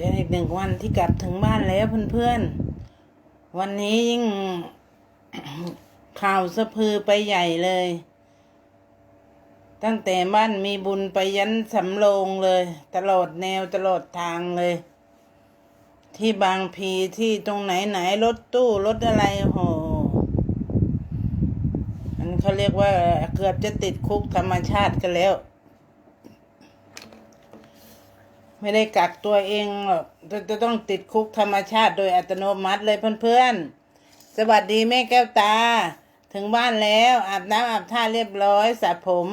เป็นอีกหนึ่งวันที่กลับถึงบ้านแล้วเพื่อนๆ วันนี้ยิ่งข่าวสะพือไปใหญ่เลย ตั้งแต่บ้านมีบุญไปยันสำโรงเลย ตลอดแนวตลอดทางเลย ที่บางพีที่ตรงไหนไหนรถตู้รถอะไรโหอันเขาเรียกว่าเกือบจะติดคุกธรรมชาติกันแล้ว ไม่ได้กักตัวเองหรอกจะจะต้องติดคุกธรรมชาติโดยอัตโนมัติเลยเพื่อนๆ สวัสดีแม่แก้วตา ถึงบ้านแล้วอาบน้ำอาบท่าเรียบร้อยสระผม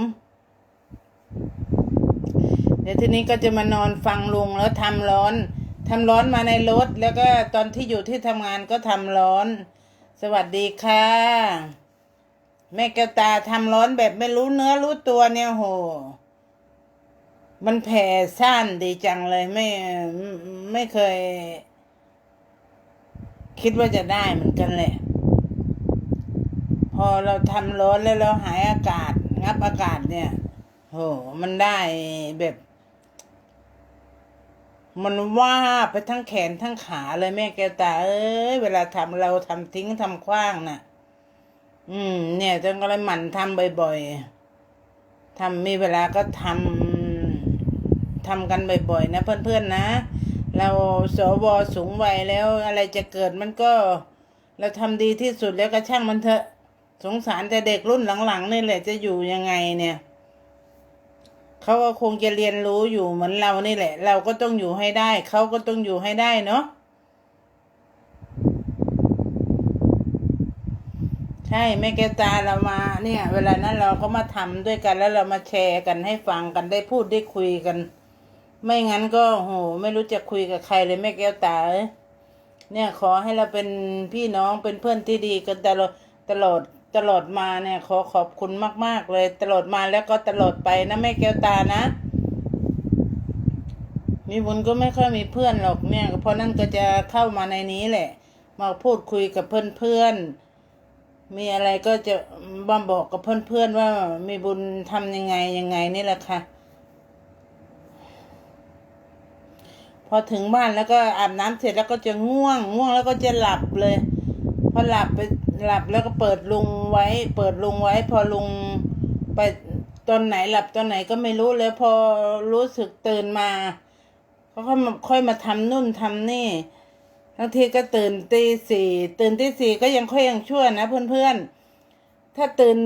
เดี๋ยวทีนี้ก็จะมานอนฟังลุงแล้วทำร้อนทำร้อนมาในรถ แล้วก็ตอนที่อยู่ที่ทำงานก็ทำร้อน สวัสดีค่ะ แม่แก้วตาทำร้อนแบบไม่รู้เนื้อรู้ตัวเนี่ยโห มันแผ่ซ่านดีจังเลยไม่ไม่เคย คิดว่าจะได้เหมือนกันแหละ พอเราทำร้อนแล้วเราหายอากาศ งับอากาศเนี่ยโหมันได้แบบ มันว่าไปทั้งแขนทั้งขาเลยแม่แกตา เอ้ยเวลาทำเราทำทิ้งทำคว้างน่ะ อืม เนี่ยจังก็เลยหมั่นทำบ่อย ๆทำมีเวลาก็ทำ ทำกันบ่อยๆ นะเพื่อนๆนะ เราสวสูงวัยแล้วอะไรจะเกิดมันก็ เราทำดีที่สุดแล้วก็ช่างมันเถอะสงสารแต่เด็กรุ่นหลังๆนี่แหละจะอยู่ยังไงเนี่ยเขาก็คงจะเรียนรู้อยู่เหมือนเรานี่แหละ เราก็ต้องอยู่ให้ได้เขาก็ต้องอยู่ให้ได้เนาะใช่แม่แกตาเรามาเนี่ย เวลานั้นเราก็มาทำด้วยกันแล้วเรามาแชร์กันให้ฟังกันได้พูดได้คุยกัน ไม่งั้นก็โหไม่รู้จะคุยกับใครเลยแม่แก้วตาเนี่ยขอให้เราเป็นพี่น้องเป็นเพื่อนที่ดีกันตลอดตลอดตลอดมาเนี่ยขอขอบคุณมาก ๆ เลย ตลอดมาแล้วก็ตลอดไปนะแม่แก้วตานะ มีบุญก็ไม่ค่อยมีเพื่อนหรอกเนี่ยเพราะนั่นก็จะเข้ามาในนี้แหละ มาพูดคุยกับเพื่อนๆมีอะไรก็จะบ้าบอกกับเพื่อนๆว่ามีบุญทำยังไงยังไงนี่แหละค่ะ พอถึงบ้านแล้วก็อาบน้ำเสร็จแล้วก็จะง่วง ง่วงแล้วก็จะหลับเลย พอหลับไปหลับแล้วก็เปิดลุงไว้ เปิดลุงไว้ พอลุงไปตอนไหนหลับตอนไหนก็ไม่รู้เลยพอรู้สึกตื่นมาก็ค่อยมาค่อยมาทำนู่นทำนี่บางทีก็ตื่นตีสี่ตื่นตีสี่ก็ยังค่อยยังชั่วนะเพื่อนๆ ถ้าตื่น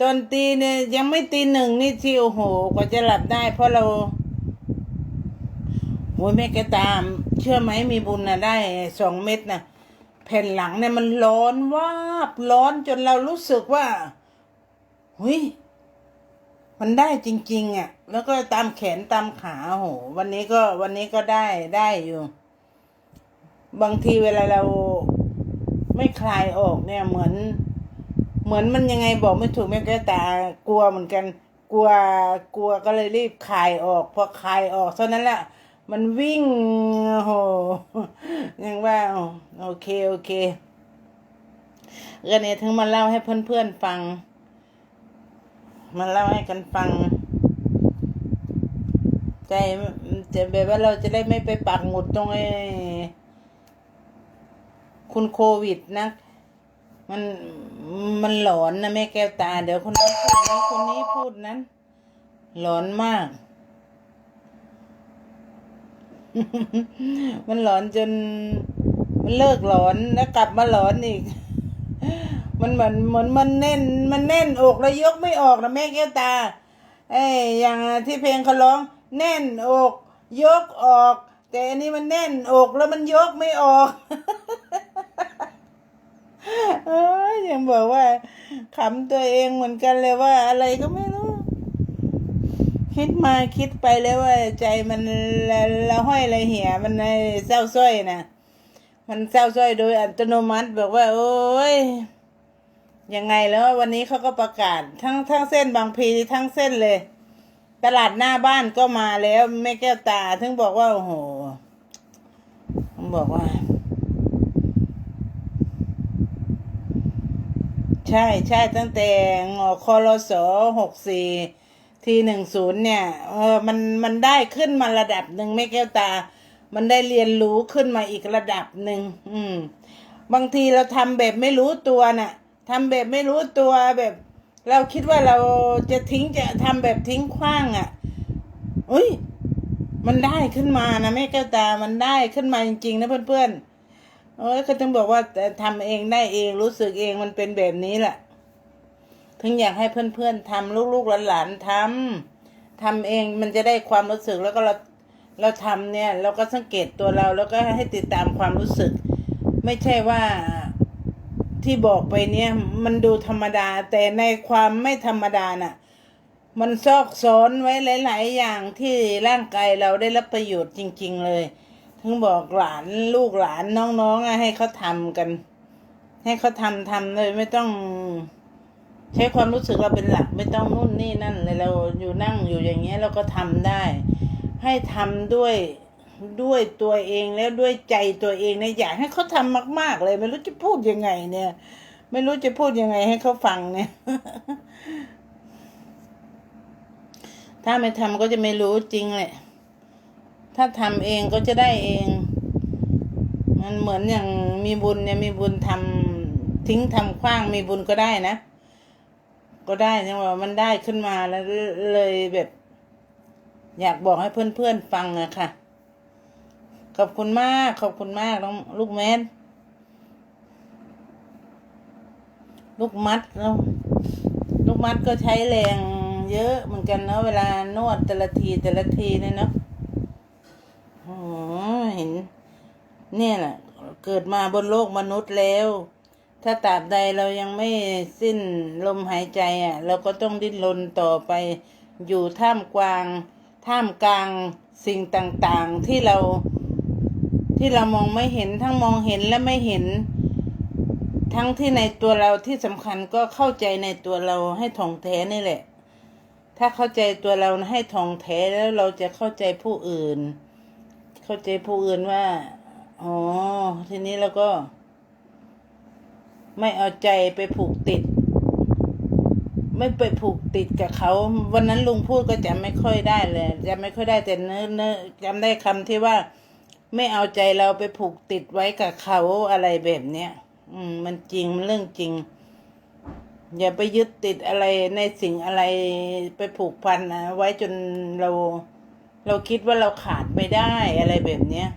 ตอนตีเนี่ยยังไม่ตีหนึ่งนี่ที่โอ้โหกว่าจะหลับได้ เพราะเรา โอ้ยแม่แกตาม เชื่อไหมมีบุญนะได้สองเม็ดนะแผ่นหลังเนี่ยมันร้อนวาบร้อนจนเรารู้สึกว่าหุยมันได้จริง ๆอะ แล้วก็ตามแขนตามขาโหวันนี้ก็วันนี้ก็ได้ได้อยู่ บางทีเวลาเราไม่คลายออกเนี่ยเหมือน เหมือนมันยังไงบอกไม่ถูกแม่แก้วตากลัวเหมือนกัน กลัวกลัวก็เลยรีบคลายออกพอคลายออกเท่านั้นแหละ มันวิ่งโหยังว่าโอเคโอเคก็เนี่ยถึงมาเล่าให้เพื่อนๆฟัง มาเล่าให้กันฟัง ใจจะแบบว่าเราจะได้ไม่ไปปักหมุดตรงไอ้คุณโควิดนะมันมันหลอนนะแม่แก้วตา เดี๋ยวคนนั้นพูดนั้นคนนี้พูดนั้น หลอนมาก มันหลอนจน มันเลิกหลอนแล้วกลับมาหลอนอีก มันเหมือนเหมือนมันแน่น มันแน่นอกแล้วยกไม่ออกนะแม่แก้วตาเอ้อย่างที่เพลงเขาร้อง แน่นอก ยกออก แต่อันนี้มันแน่นอกแล้วมันยกไม่ออกเอ้ยยังบอกว่าขำตัวเองเหมือนกันเลยว่าอะไรก็ไม่รู้ คิดมาคิดไปแล้วว่าใจมันละละห้อยละเหี่ยมันในเศร้าส้อยนะมันเศร้าส้อยโดยอัตโนมัติบอกว่า โอ้ยยังไงแล้ววันนี้เขาก็ประกาศ ทั้งทั้งเส้นบางพีทั้งเส้นเลย ตลาดหน้าบ้านก็มาแล้วแม่แก้วตาถึงบอกว่าโอ้โหบอกว่า ใช่ใช่ตั้งแต่งอคอรสหกสี่ ทีหนึ่งศูนย์เนี่ยเออมันมันได้ขึ้นมาระดับหนึ่งไม่แก้วตา มันได้เรียนรู้ขึ้นมาอีกระดับหนึ่งอืม บางทีเราทำแบบไม่รู้ตัวน่ะทำแบบไม่รู้ตัวแบบ เราคิดว่าเราจะทิ้งจะทำแบบทิ้งขว้างอะ่ะอุ้ยมันได้ขึ้นมานะแม่แก้วตา มันได้ขึ้นมาจริงๆนะเพื่อนๆเออก็ต้องบอกว่าทำเองได้เองรู้สึกเองมันเป็นแบบนี้แหละ ถึงอยากให้เพื่อนๆทำลูกๆหลานๆทำทำเองมันจะได้ความรู้สึกแล้วก็เราเราทำเนี่ย เราก็สังเกตตัวเราแล้วก็ให้ติดตามความรู้สึก ไม่ใช่ว่าที่บอกไปเนี่ยมันดูธรรมดา แต่ในความไม่ธรรมดาน่ะ มันซอกซ้อนไว้หลาย ๆ อย่างที่ร่างกายเราได้รับประโยชน์จริง ๆ เลย ถึงบอกหลานลูกหลานน้องๆให้เขาทำกัน ให้เขาทำทำเลยไม่ต้อง ใช้ความรู้สึกเราเป็นหลักไม่ต้องนู่นนี่นั่นเลยเราอยู่นั่งอยู่อย่างเงี้ยเราก็ทำได้ ให้ทำด้วยด้วยตัวเองแล้วด้วยใจตัวเองเนี่ยอยากให้เขาทำมาก ๆ เลย ไม่รู้จะพูดยังไง เนี่ย ไม่รู้จะพูดยังไงให้เขาฟังเนี่ย ถ้าไม่ทำก็จะไม่รู้จริงแหละถ้าทำเองก็จะได้เอง มันเหมือนอย่างมีบุญเนี่ยมีบุญทำทิ้งทำขว้างมีบุญก็ได้นะ ก็ได้นะว่ามันได้ขึ้นมาแล้วเลยแบบ อยากบอกให้เพื่อนๆฟังอะค่ะ ขอบคุณมาก ขอบคุณมากน้องลูกแมนลูกมัดแล้วลูกมัดก็ใช้แรงเยอะเหมือนกันเนาะเวลานวดแต่ละทีแต่ละทีเนี่ยเนาะโอ้เห็น เนี่ยแหละเกิดมาบนโลกมนุษย์แล้ว ถ้าตราบใดเรายังไม่สิ้นลมหายใจอะ เราก็ต้องดิ้นรนต่อไป อยู่ท่ามกลาง ท่ามกลางสิ่งต่างๆที่เราที่เรามองไม่เห็นทั้งมองเห็นและไม่เห็น ทั้งที่ในตัวเราที่สำคัญก็เข้าใจในตัวเราให้ถ่องแท้นี่แหละ ถ้าเข้าใจตัวเราให้ถ่องแท้แล้วเราจะเข้าใจผู้อื่น เข้าใจผู้อื่นว่าอ๋อทีนี้เราก็ ไม่เอาใจไปผูกติด ไม่ไปผูกติดกับเขา วันนั้นลุงพูดก็จำไม่ค่อยได้เลยจำไม่ค่อยได้แต่เนื้อเนื้อจำได้คำที่ว่า ไม่เอาใจเราไปผูกติดไว้กับเขาอะไรแบบเนี้ยอืม มันจริงมันเรื่องจริง อย่าไปยึดติดอะไรในสิ่งอะไรไปผูกพันนะไว้จนเรา เราคิดว่าเราขาดไม่ได้อะไรแบบเนี้ย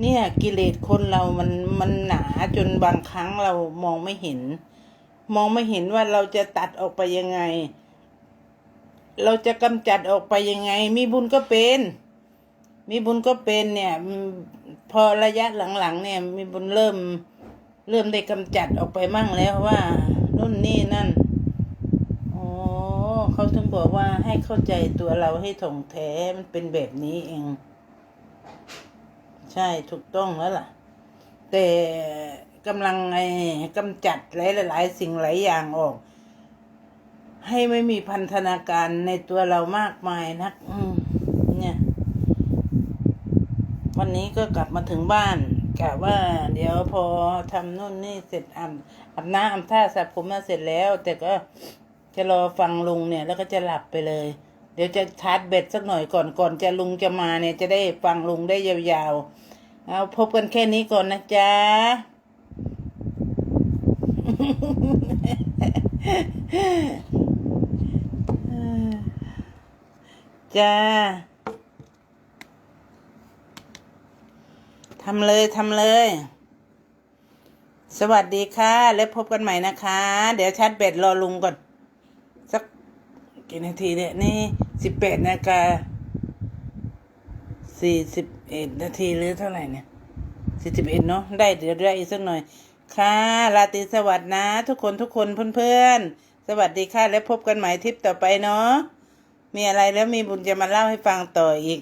เนี่ยกิเลสคนเรามันมันหนาจนบางครั้งเรามองไม่เห็น มองไม่เห็นว่าเราจะตัดออกไปยังไง เราจะกำจัดออกไปยังไง มีบุญก็เป็น มีบุญก็เป็นเนี่ย พอระยะหลังๆเนี่ย มีบุญเริ่ม เริ่มได้กำจัดออกไปมั่งแล้วว่านู่นนี่นั่นอ๋อเขาถึงบอกว่าให้เข้าใจตัวเราให้ถ่องแท้มันเป็นแบบนี้เอง ใช่ถูกต้องแล้วล่ะ แต่กำลังไอ้กำจัดหลายๆสิ่งหลายอย่างออก ให้ไม่มีพันธนาการในตัวเรามากมายนักเนี่ย วันนี้ก็กลับมาถึงบ้านกะว่า เดี๋ยวพอทำนู่นนี่เสร็จอาบอาบน้ำอาบท่าสระผมมาเสร็จแล้ว แต่ก็จะรอฟังลุงเนี่ย แล้วก็จะหลับไปเลย เดี๋ยวจะชาร์จเบ็ดสักหน่อยก่อนก่อนจะลุงจะมาเนี่ยจะได้ฟังลุงได้ยาวๆ เอาพบกันแค่นี้ก่อนนะจ๊ะ จ้าทำเลยทำเลย สวัสดีค่ะ แล้วพบกันใหม่นะคะ เดี๋ยวชาร์จแบตรอลุงก่อน สักกี่นาทีเนี่ย นี่สิบแปดนาฬิกา สี่สิบเอ็ดนาทีหรือเท่าไหร่เนี่ยสี่สิบเอ็ดเนาะได้เดี๋ยวได้อีกสักหน่อย ค่ะราตรีสวัสดิ์นะ ทุกคนทุกคนเพื่อนๆ สวัสดีค่ะ แล้วพบกันใหม่ทริปต่อไปเนาะมีอะไรแล้วมีบุญจะมาเล่าให้ฟังต่ออีก